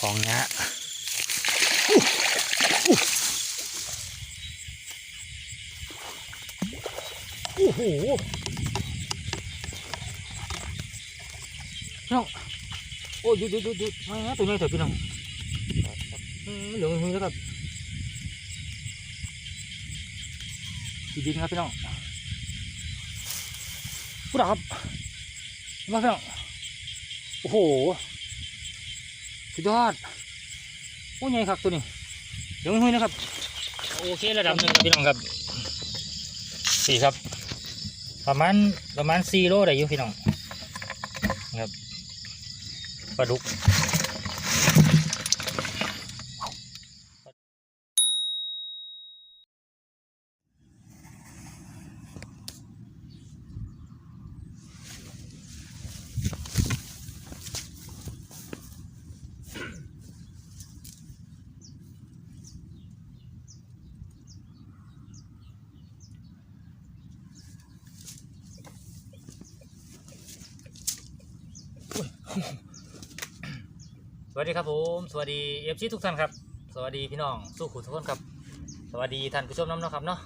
ของเงี้ยโอ้โหพี่น้องโอ้ยหยุดหยุดหยุดหยุดมาตัวนี้เถอะพี่น้องเหลืองมือแล้วครับดีดินครับพี่น้องพูดครับมาพี่น้อง โอ้โห สุดยอดโอ้ใหญ่ครับตัวนี้ เดี๋ยวหุ้ยนะครับ โอเคระดับหนึ่งครับพี่น้องครับสี่ครับ ประมาณประมาณสี่โลได้อยู่พี่น้องครับปลาดุก ดีครับผม สวัสดีเอฟซีทุกท่านครับ สวัสดีพี่น้องสู้ขุทุกคนครับ สวัสดีท่านผู้ชมน้ำเนะครับเนาะ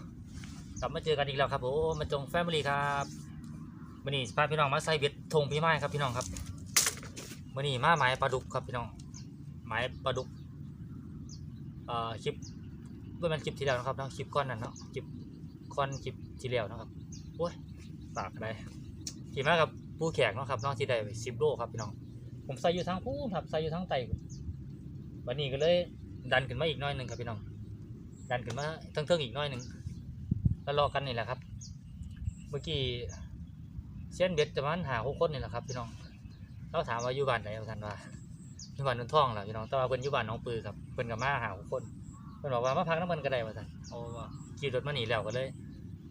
กลับมาเจอกันอีกแล้วครับผมมาจงแฟมิลี่ครับวันนี้พาพี่น้องมาใส่เบ็ดทงพี่ไม้ครับพี่น้องครับวันนี้มาหมายปลาดุกครับพี่น้อง หมายปลาดุก เอ่อคลิปด้วยมันคลิปที่แล้วนะครับเนาะ คลิปก้อนนั่นเนาะ คลิปก้อนคลิปที่แล้วนะครับโอ้ยปากอะไรขี่มากับผู้แขกเนาะครับเนาะที่ได้สิบโลครับพี่น้อง ผมใส่อยู่ทั้งผู้ครับใส่อยู่ทั้งไตวันนี้ก็เลย ดันขึ้นมาอีกหน้อยหนึ่งครับพี่น้อง ดันขึ้นมาเทิงๆอีกหน้อยหนึ่งแล้วรอกันนี่แหละครับ เมื่อกี้เส้นเบ็ดประมาณหาหกคนนี่แหละครับพี่น้องเราถามว่าอยู่บ้านไหนท่านว่าอยู่บ้านนนท่องแหละพี่น้องแต่ว่าเพิ่นอยู่บ้านหน้องปือครับเพิ่นกับมาหาหกคนเพิ่นบอกว่ามาพักน้ำเพิ่นก็ได้ว่าท่านเอาว่าขี่รถมาหนีแล้วก็เลย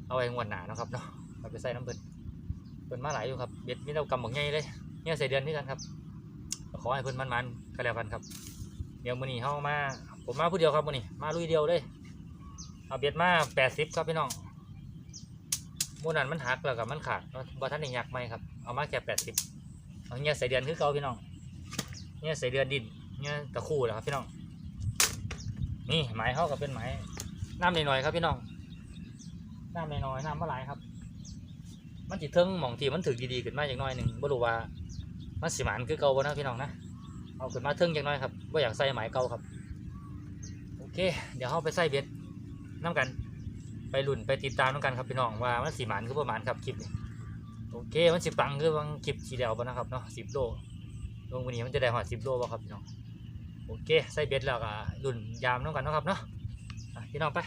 เอาไว้งวดหนาเนาะครับเนาะเอาไปใส่น้ำเพิ่นเพิ่นมาหลายอยู่ครับเบ็ดมีเรากำบอกใหญ่เลยเนี่ยใส่เดือนที่กันครับ ขอให้เพิ่อนมันๆกันแล้วกันครับ เดี๋ยวมื้อนี้เฮามาผมมาผู้เดียวครับมื้อนี้มาลุยเดียวเลยเอาเบ็ดมา80ครับพี่น้องมูนั้นมันหักแล้วก็มันขาดเนาะบ่ทันได้ยักไหมครับเอามาแค่80เอาเงี้ยใส่เดือนคือเก่าพี่น้องเงี้ยใส่เดือนดินเงี้ยตะคู่แหล้วครับพี่น้องนี่หมายเฮาก็เป็นหมายน้ำหน่อยๆครับพี่น้องน้ำน้อยๆน้ำบ่หลายครับ มันสิเทิงหม่องที่มันถึกดีๆขึ้นมาจักหน่อยหนึ่งบ่รู้ว่า มันสิหมานคือเก่าบ่นะพี่น้องนะเอาขึ้นมาเทิงจังน้อยครับว่าอยากใส่หมายเก่าครับ โอเค เดี๋ยวเราไปใส่เบ็ดน้ำกัน ไปหลุ่นไปติดตามน้ำกันครับพี่น้องว่ามันสีหมานคือประมาณครับคลิปนี้โอเค มันสิปังคือบางคลิปสีเดียวบ่นะครับเนาะสิบโลลงวันนี้มันจะได้หอดสิบโลบ่ครับพี่น้องโอเคใส่เบ็ดแล้วก็หลุ่นยามน้ำกันนะครับเนาะอะพี่น้องไป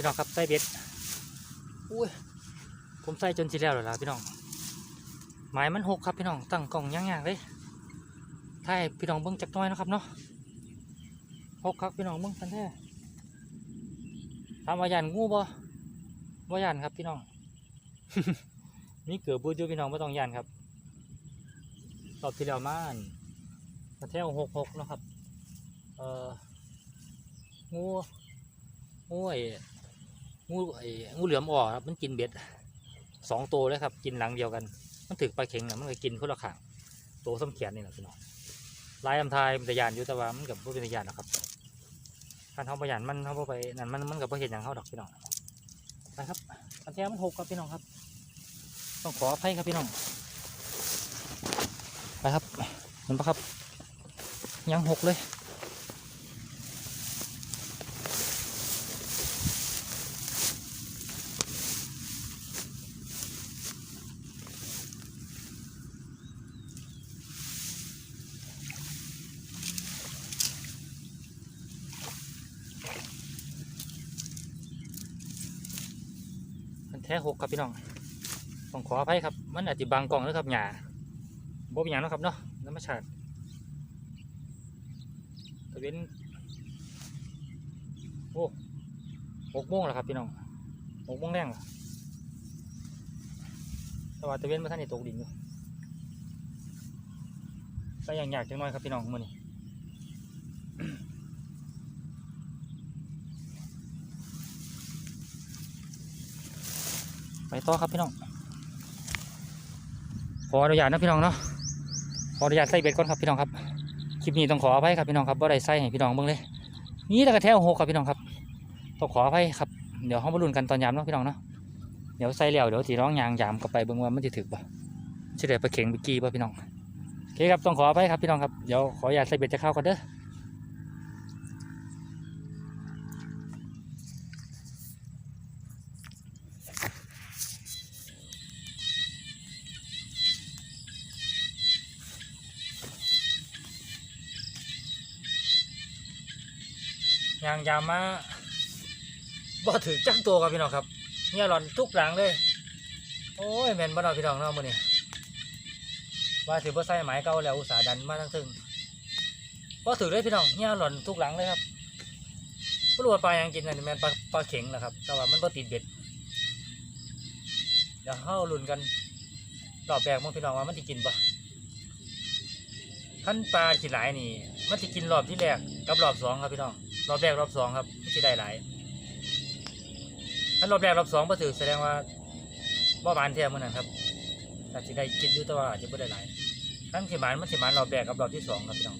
พี่น้องครับใส่เบ็ดอุ้ยผมใส่จนสิแล้วเลยล่ะพี่น้องหมายมันหกครับพี่น้องตั้งกล่องย่างๆเลยถ้าให้พี่น้องเบิ้งจักน้อยนะครับเนาะหกครับพี่น้องเบิ้งกันแท้ถามว่ายันงูบ่บ่ยันครับพี่น้องนี่เกือบบูดอยู่พี่น้องไม่ต้องยันครับรอบที่แล้วมานกระแทวหกหกนะครับ เอ่องูงูไอ้ งูไอ้งูเหลือมอ่อครับมันกินเบ็ดสองตัวเลยครับ กินหลังเดียวกัน มันถึกปลาเข็งนะมันก็กินคนละขางตัวส้มเขียนนี่แหละพี่น้องลายอำทายมันจะยานอยู่แต่ว่ามันกับผู้เป็นยานนะครับการเขาประหยัดมันเขาบ่ไปนั่นมันมันกับประเห็นอย่างเขาดอกพี่น้องไปครับอันแท้มันหกครับพี่น้องครับ ต้องขออภัยครับพี่น้องไปครับเห็นปะครับยังหกเลย ท้หกครับพี่น้องต้องขออภัยครับ มันอาจจะบางกล่องนะครับหยาบ่เป็นหยาเนาะครับเนาะธรรมชาติตะเวนโอ้หกโมงแล้วครับพี่น้องหกโมงแรงแล้วแต่ว่าตะเวนมาท่านได้ตกดินอยู่ก็ยังอยากจังน้อยครับพี่น้องมื้อนี้ ไปต่อครับพี่น้อง ขออนุญาตนะพี่น้องเนาะ ขออนุญาตใส่เบ็ดก่อนครับพี่น้องครับ คลิปนี้ต้องขออภัยครับพี่น้องครับว่าได้ใส่ให้พี่น้องเบิ่งเลย นี่ตะกระแทวหกครับพี่น้องครับ ต้องขออภัยครับ เดี๋ยวเขามาลุ้นกันตอนยามเนาะพี่น้องเนาะ เดี๋ยวใส่แล้วเดี๋ยวสีร้องยางยามกลับไปเบิ่งว่ามันจะถึกบ่จะได้ไปเข่งไปกีบ่พี่น้อง โอเคครับต้องขออภัยครับพี่น้องครับ เดี๋ยวขออนุญาตใส่เบ็ดจะเข้ากันเด้อางยามาบ่ถือจักตัวครับพี่น้องครับเนี่ยหลอนทุกหลังเลย โอ้ยแมนบ่นาะพี่น้องเนาะมื้อนี้ว่าสิบ่ใส่ไหมายเก่าแล้วอุตส่าห์ดันมาทั้งถึงบ่ถือเลยพี่น้องเนี่ยหลอนทุกหลังเลยครับบ่รู้ว่าปลายังกินนั่นแมนปลาปลาเข็งแหละครับ แต่ว่ามันบ่ติดเบ็ดเดี๋ยวเฮาลุ้นกันรอบแรกมั้งพี่น้องว่ามันสิกินบ่ขั้นปลาขี้หลายนี่ มันสิกินรอบที่แรกกับรอบสองครับพี่น้อง รอบแรกรอบสองครับที่ได้หลายถ้ารอบแรกรอบสองพอถือแสดงว่าบ่หมานเทียมมันนะครับอาจจะได้กินอยู่แต่ว่าอาจจะไม่ได้หลายทั้งสิมานมันสิมานรอบแรกกับรอบที่สองครับพี่น้อง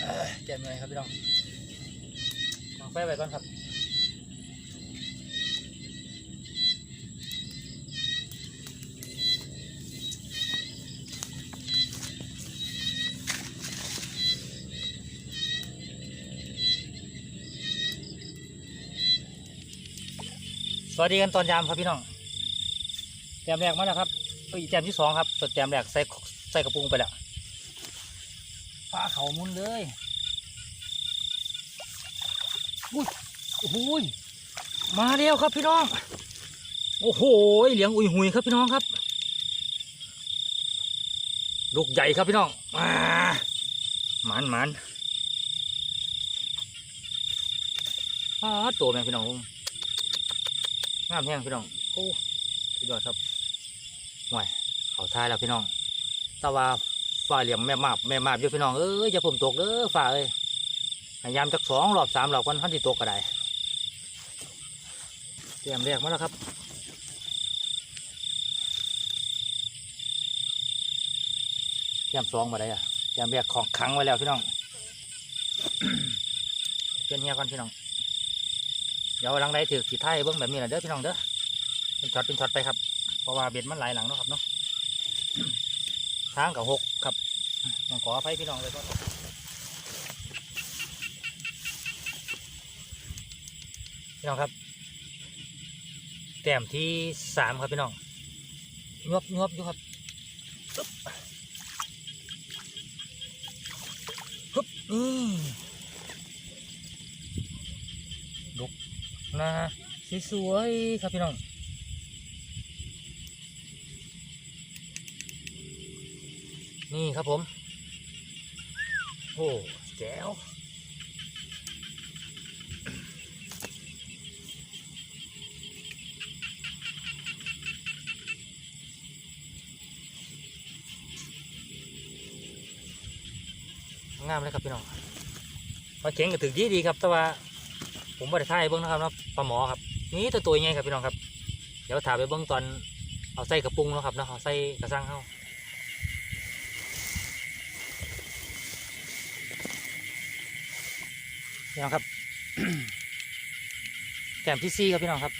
เอ้ยแกะเมื่อยครับพี่น้องลองไฟไว้ก่อนครับ สวัสดีกันตอนยามครับพี่น้องแจมแรกมาแล้วครับเอ้ยแจมที่สองครับสดแจมแรกใส่ใส่กระปุงไปแล้วปลาเขามุนเลยอุ้ยโอ้ยมาแล้วครับพี่น้อง โอ้โหเหลียงอุยหุยครับพี่น้องครับลูกใหญ่ครับพี่น้องมาหมันหมันอ้าตัวแม่พี่น้องงามแห้งพี่น้องโอ้สุดยอดครับห่วยเขาทายแล้วพี่น้องแตะว่าฝ่าเหลี่ยมแม่มาบแม่มาบอยู่พี่น้องเอ้ยอย่าผมตกเด้อฝ่าเอ้ยพยายามจักสองรอบสามรอบกันพันที่ตกก็ได้เตรียมเรียกมาแล้วครับเตรียมสองมาได้อะเตรียมเรียกของขังไว้แล้วพี่น้องเป็นเงี้ยก่อนพี่น้องเดี๋ยวหลังใดถือสีไทยเบิ้องแบบนี้นะเด้อพี่น้องเด้อเป็นช็อตเป็นช็อตไปครับ เพราะว่าเบ็ดมันหลายหลังเนาะครับเนาะทางกับหกครับต้องขออภัยพี่น้องเลยก็พี่น้องครับ แต้มที่สามครับพี่น้องงวบงวบอยู่ครับปึ๊บปึ๊บ นี่นะสวยๆครับพี่น้องนี่ครับผมโอ้แจ๋วงามเลยครับพี่น้องปลาเข็งก็ถึงดีดีครับแต่ว่า ผมไม่ได้ถ่ายให้เบิ้งนะครับเนาะปลาหมอครับนี่ตัวตัวยังไงครับพี่น้องครับเดี๋ยวถ่ายไปเบิ้งตอนเอาใส่กระปุงนะครับเนาะเอาใส่กระซังเข้าพี่น้องครับแกมที่ซี่ครับพี่น้องครับ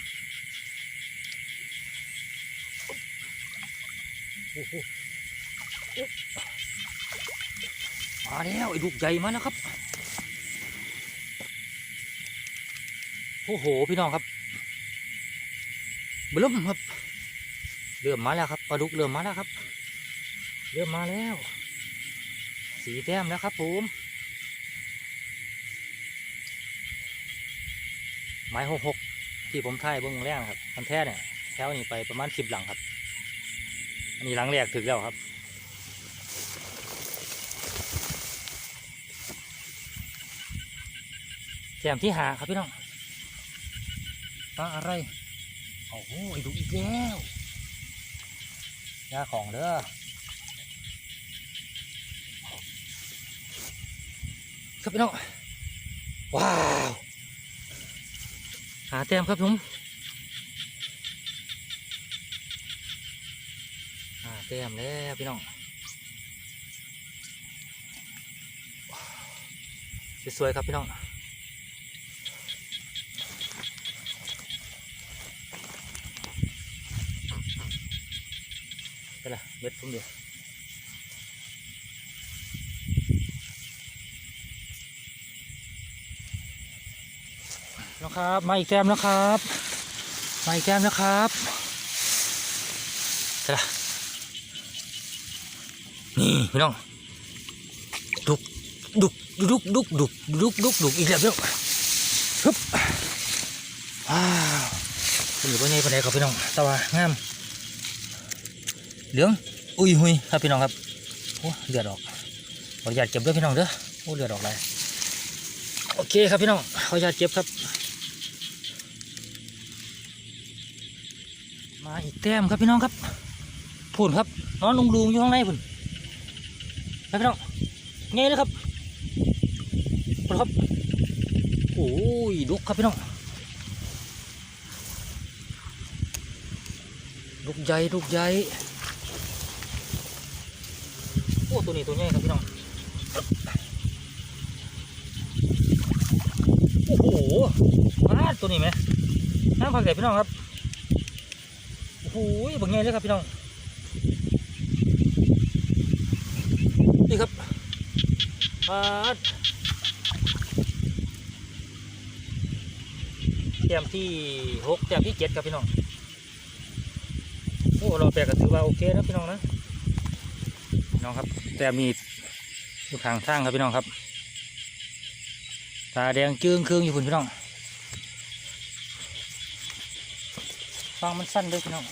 มาแล้วไอ้ลูกใหญ่มาแล้วครับ โอ้โห พี่น้องครับเริ่มครับ เริ่มมาแล้วครับปลาดุกเริ่มมาแล้วครับ เริ่มมาแล้ว สีแต้มแล้วครับผมไม้หกหกที่ผมถ่ายเบื้องแรกครับมันแท้เนี่ยแถวนี้ไปประมาณสิบหลังครับ อันนี้หลังแรกถึงแล้วครับแต้มที่หาครับพี่น้อง ปลาอะไร โอ้โหไอดูอีกแล้วยาของเด้อครับพี่น้อง ว้าว หาแต้มครับผมหาแต้มแล้วพี่น้อง สวยๆครับพี่น้อง ไปละเบ็ดผมเดียวนะครับ มาอีกแต้มแล้วครับ มาอีกแต้มแล้วครับเสร็จละนี่พี่น้องดุกดุกดุกดุกดุกดุกดุกดุกอีกแล้วพี่น้องฮึบว้าวเป็นอยู่บนนี้ปานใดครับพี่น้องแตว่างาม เหลืองอุ้ยหุยครับพี่น้องครับโอ้เลือดออกขออนุญาตเก็บด้วยพี่น้องเด้อโอ้เลือดออกเลยโอเคครับพี่น้องขออนุญาตเก็บครับ มาอีกแต้มครับพี่น้องครับพูนครับนอนลุงลุงอยู่ข้างในพุ่นไปพี่น้องไงเลยครับพุ่นครับโอ้ยดุกครับพี่น้องลูกใหญ่ลูกใหญ่ อ้ตัวนี้ตัวใหญ่ครับพี่น้อง โอ้โหมาตัวนี้ไหมน้ำผักใหญ่พี่น้องครับ โอ้โหบังไงเลยครับพี่น้อง นี่ครับปาดแต้มที่หกแต้มที่เจ็ดครับพี่น้อง โอ้เราแปลก็ถือว่าโอเคนะพี่น้องนะ น้องครับ แต้มนี้อยู่ข้างทางครับพี่น้องครับตาแดงจึ้งเครื่องอยู่คุณพี่น้องฟังมันสั้นด้วยพี่น้อง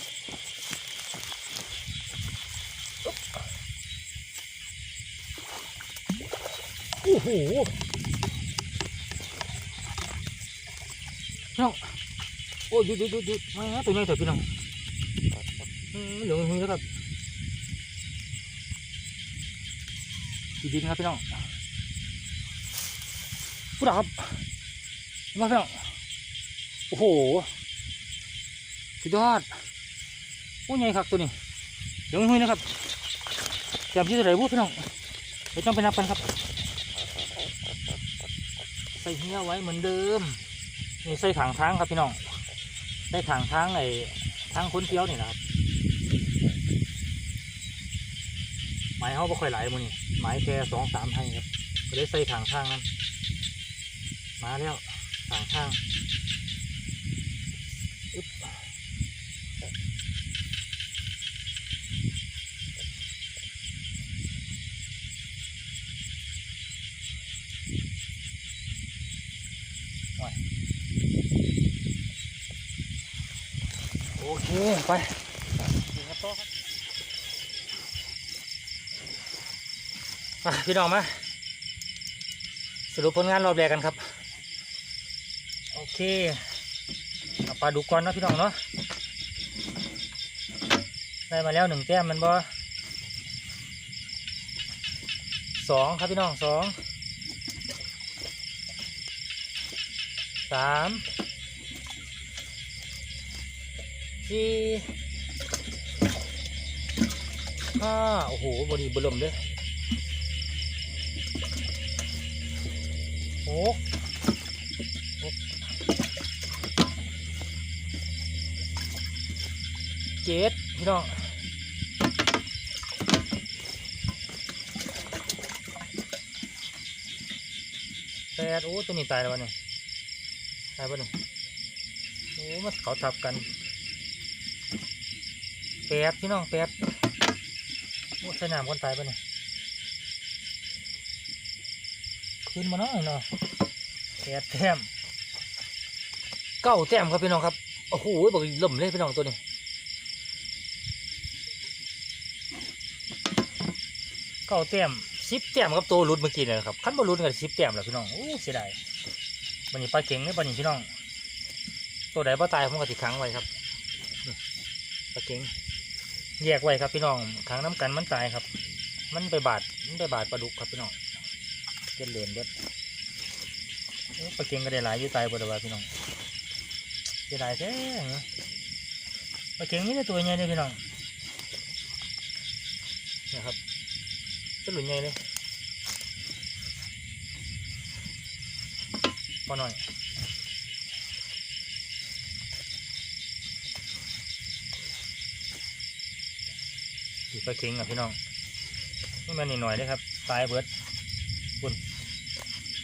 โอ้โหพี่น้องโอ้ยหยุดหยุดหยุดหยุดมาตัวนี้เถอะพี่น้องเหลืองมือแล้วครับ ดีดินครับพี่น้องพูดครับมาพี่น้องโอ้โหสุดยอดโอ้ใหญ่ครับตัวนี้เดี๋ยวหุ้ยนะครับเตรียมที่จะไหนพูดพี่น้องไม่ต้องไปนับกันครับ ใส่เหี้ยไว้เหมือนเดิมนี่ใส่ถังทางครับพี่น้องใส่ถังทางไอ้ทางคนเที่ยวนี่นะครับ ไม้เขาไม่ค่อยไหลมือนี่ไม้แค่สองสามให้ครับก็เลยใส่ถังทางนั้นมาแล้วถังทางโอเคไปนี่ครับโต๊ะครับอะ พี่น้องมาสรุปผลงานรอบแรกกันครับ โอเคเอาปลาดุกก่อนนะพี่น้องเนาะได้มาแล้วหนึ่งแต้มมันบ่สองครับพี่น้องสองสามสี่ห้าโอ้โหบดีบลมเลย เจ็ดพี่น้องแปดโอ้ตัวนี้ตายแล้ววะเนี่ยตายปะเนี่ยโอ้มันเขาทับกันแปดพี่น้องแปดโอ้ใส่น้ำคนตายปะเนี่ย ขึ้นมาหน่อยเนาะแปดแต้มเก้าแต้มครับพี่น้องครับโอ้โหบอกล่มเลยพี่น้องตัวนี้เก้าแต้มสิบแต้มครับตัวรุดเมื่อกี้เนี่ยครับขั้นบอลรุดกันสิบแต้มแล้วพี่น้องโอ้เสียดายวันนี้ปลาเก่งเนี่ยวันนี้พี่น้อง ตัวไหนปลาตายผมก็ติดขังไว้ครับปลาเก่งแยกไว้ครับพี่น้องขังน้ำกันมันตายครับ มันไปบาดมันไปบาดปลาดุกครับพี่น้อง เจ็ดเหรียญเด็ดโอ้ปลาเค็งก็ได้หลายอยู่ตายบ่ได้ว่าพี่น้องเสียดายแท้เนาะปลาเค็งนี่ตัวใหญ่เลยพี่น้องนะครับตัวหลุนใหญ่เลยพอหน่อยอีปลาเค็งอะพี่น้องนี่มันนิดหน่อยเลยครับตายเบิด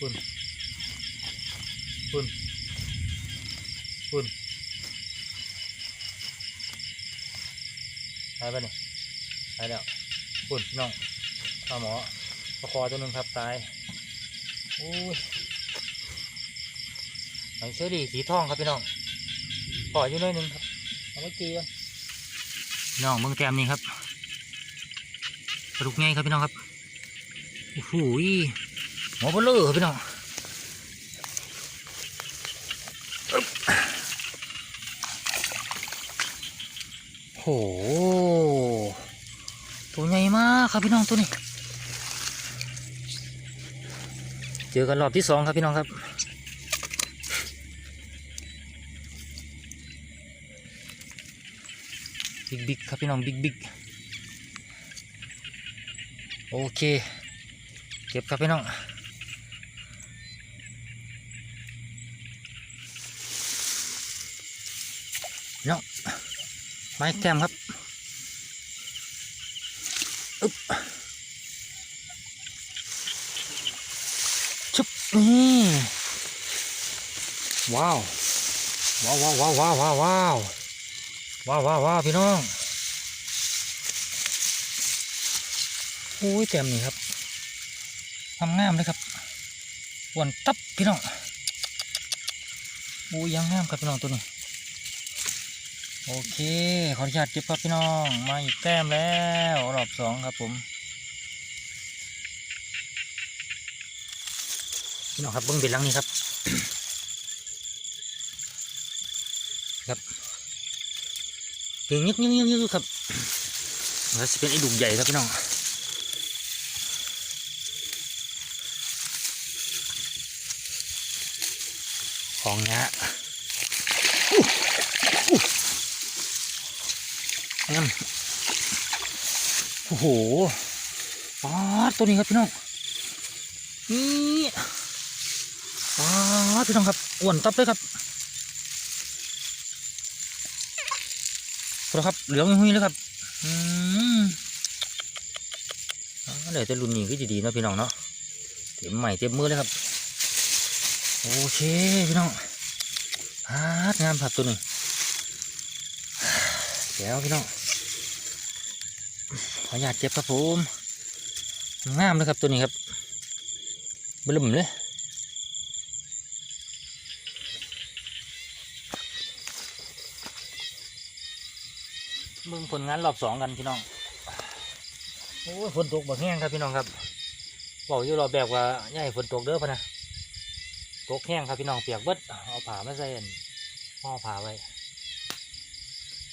ปุ่นปุ่นปุ่นตายปเนี่ยตายแล้วปุ่นน้องปลาหมอปลาคอตัวนึงครับตายโอ้ยหอยเชอรี่สีทองครับพี่น้องปล่อยอยู่หน้อยนึงครับเอาไว้กีกันน้องเบิ่งแต้มนี้ครับปลาดุกไงครับพี่น้องครับโอ้โห หัวเบลเลอครับพี่น้องโอ้โหตัวใหญ่มากครับพี่น้องตัวนี้ เจอกันรอบที่สองครับพี่น้องครับบิ๊กบิ๊กครับพี่น้องบิ๊กบิ๊กโอเค เก็บครับพี่น้อง น้องไม้แกมครับอึ๊บชุบนี่ว้าวว้าวว้าวว้าวว้าวว้าวว้าวว้าวว้าวว้าวพี่น้องโอ้ยแจ่มนี่ครับงามงามเลยครับวนตับพี่น้องโอ้ยยังงามครับพี่น้องตัวนี้ โอเค ขออนุญาตเก็บครับพี่น้อง มาอีกแต้มแล้วรอบสองครับผม พี่น้องครับเบิ้งเบ็ดหลังนี้ครับ ครับเก่งยึกยึกยึกยึกครับแล้วจะเป็นไอ้ดุกใหญ่ครับพี่น้องของเนี้ย งั้นโอ้โหปาตัวนี้ครับพี่น้องนี่ปาพี่น้องครับอ้วนตับเลยครับดูครับเหลืองหุ้ยเลยครับอืมเดี๋ยวจะรุ่นนี้ก็ดีเนะพี่น้องเนาะเต็มใหม่เต็มมือเลยครับ โอเคพี่น้องฮาดงามผับตัวหนี้เดี๋ยวพี่น้อง ขออนุญาตเก็บครับผมงามเลยครับตัวนี้ครับบลุ่มเลยเบิ่งผลงานรอบสองกันพี่น้อง โอ้ฝนตกบักแห้งครับพี่น้องครับบอกอยู่รอแบบว่าย่าให้ฝนตกเด้อพะนะตกแห้งครับพี่น้องเปียกเบิดเอาผ้ามาใส่อันห่อผ้าไว้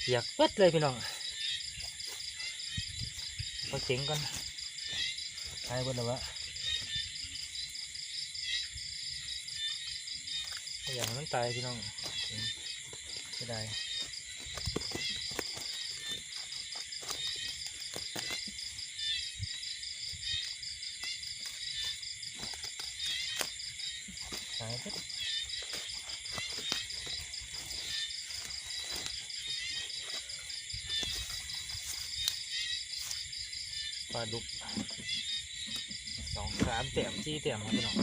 เปียกเบิดเลยพี่น้อง เจ๋งกันใช่เบิดแล้ววะอาอย่างนั้นตายพี่น้องไม่ได้ตายเบิดปลา ดุกสองสามเตี่ยมสี่เตี่ยมครับพี่น้อง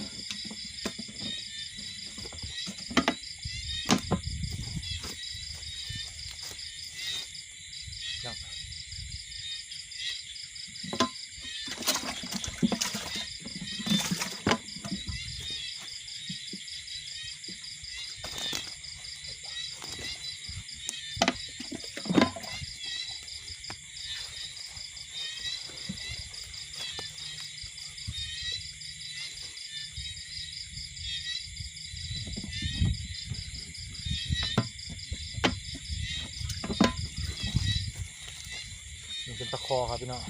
ครับพี่น้อง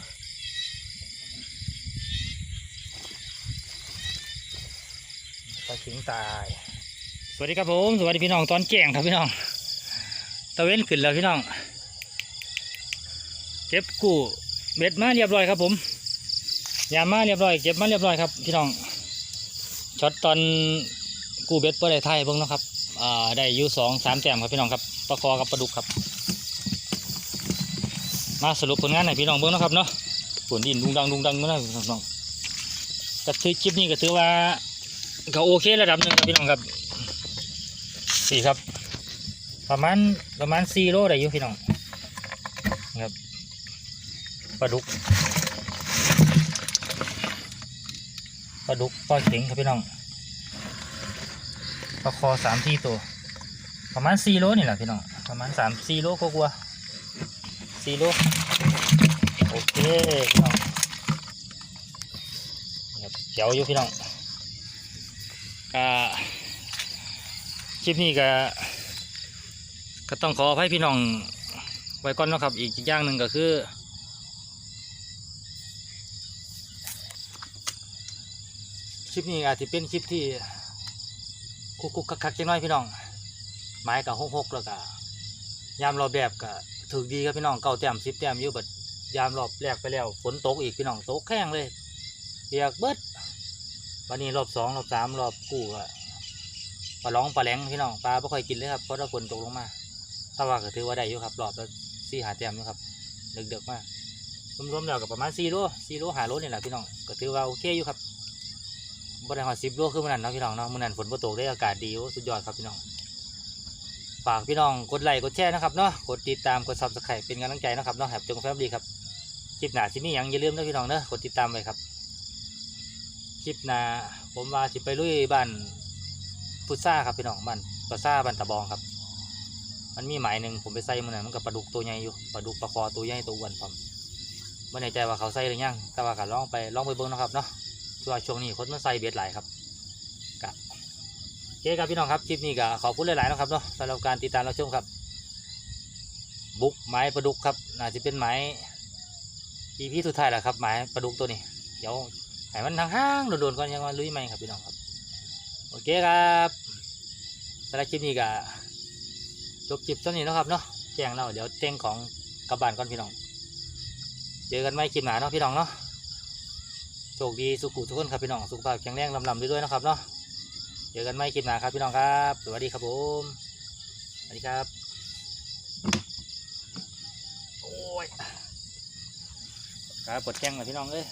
ปลาข็งตาย สวัสดีครับผม สวัสดีพี่น้องตอนแจ้งครับพี่น้อง ตะเว้นขึ้นแล้วพี่น้อง เก็บกู้เบ็ดมาเรียบร้อยครับผมยามมาเรียบร้อย เก็บมาเรียบร้อยครับพี่น้อง ช็อตตอนกู้เบ็ดเพื่อได้ไทยเบิ่งนะครับได้ยูสองสามแต้มครับพี่น้องครับปลาคอกับปลาดุกครับ มาสรุปผลงานให้พี่น้องเบิ่งนะครับเนาะฝนดินดุงดังดุงดังเมื่อไหร่พี่น้องก็ถือคลิปนี้ก็ถือว่าก็โอเคระดับหนึ่งครับพี่น้องครับสี่ครับ ประมาณประมาณสี่โลได้อยู่พี่น้องครับปลาดุกปลาดุกปลาเข็งครับพี่น้องปลาคอสามที่ตัว ประมาณสี่โลนี่แหละพี่น้องประมาณสามสี่โลก็กลัวาๆสี่โลโอเคพี่น้องเจ๋วอยู่พี่น้องก็คลิปนี้ก็ก็ต้องขออภัยพี่น้องไว้ก่อนนะครับ อีกอย่างหนึ่งก็คือ คลิปนี้อาจจะเป็นคลิปที่คุกคุกคักคักๆจังน้อยพี่น้องไม้กับหกหกแล้วก็ยามรอแบบก็ ถึกดีครับพี่น้องเก้าแต้มสิบแต้มอยู่บัดยามรอบแรกไปแล้วฝนตกอีกพี่น้องตกแข้งเลยเปียกเบิดวันนี้รอบสองรอบสามรอบกู้ก็ปลาร้องปลาแหลงพี่น้องปลาไม่ค่อยกินเลยครับเพราะถ้าฝนตกลงมาถ้าว่าก็ถือว่าได้อยู่ครับรอบละสี่หาแต้มอยู่ครับเดือดๆมากรวมๆแล้วก็ประมาณสี่โลสี่โลหาโลนี่แหละพี่น้องก็ถือว่าโอเคอยู่ครับบ่ได้หอดสิบโลคือมันนั้นเนาะพี่น้องเนาะมันนั้นฝนบ่ตกได้อากาศดีโอ้สุดยอดครับพี่น้อง ฝากพี่น้องกดไลค์กดแชร์นะครับเนาะกดติดตามกดซับสไครป์เป็นกำลังใจนะครับเนาะแฮปจงแฟมดีครับคลิปหน้าสิมีหยังอย่าลืมนะพี่น้องเนาะกดติดตามไว้ครับคลิปหน้าผมว่าสิไปลุยบ้านพุทซ่าครับพี่น้องบ้านพุทซ่าบ้านตะบองครับ มันมีหมายหนึ่งผมไปใส่มันน่ะมันกับปลาดุกตัวใหญ่อยู่ปลาดุกปลาคอตัวใหญ่ตัวอ้วนพร้อมไม่แน่ใจว่าเขาใส่หรือยังแต่ว่าก็ลองไปลองไปเบิ่งนะครับเนาะเพราะว่าช่วงนี้คนมันใส่เบ็ดหลายครับ เคครับพี่น้องครับคลิปนี้ก็ขอบคุณหลายๆนะครับเนาะสำหรับการติดตามรับชมครับ บุกไม้ปลาดุกครับน่าจะเป็นไม้อีพีสุดท้ายแหละครับไม้ปลาดุกตัวนี้ เดี๋ยวให้มันทางห่างโดนๆก่อนยังมาลุยใหมครับพี่น้องครับโอเคครับสำหรับคลิปนี้ก็จบจิบเท่านี้นะครับเนาะแจ้งเราเดี๋ยวเต้งของกลับบานก่อนพี่น้อง เจอกันไม่คลิปหนาเนาะพี่น้องเนาะโชคดีสุขุทุกคนครับพี่น้องสุขภาพแข็งแรงลำๆด้วยนะครับเนาะ เจอกันไม่คลิปหนาครับพี่น้องครับ สวัสดีครับผม สวัสดีครับ โอ้ยครับปวดแข้งเลยพี่น้องเลย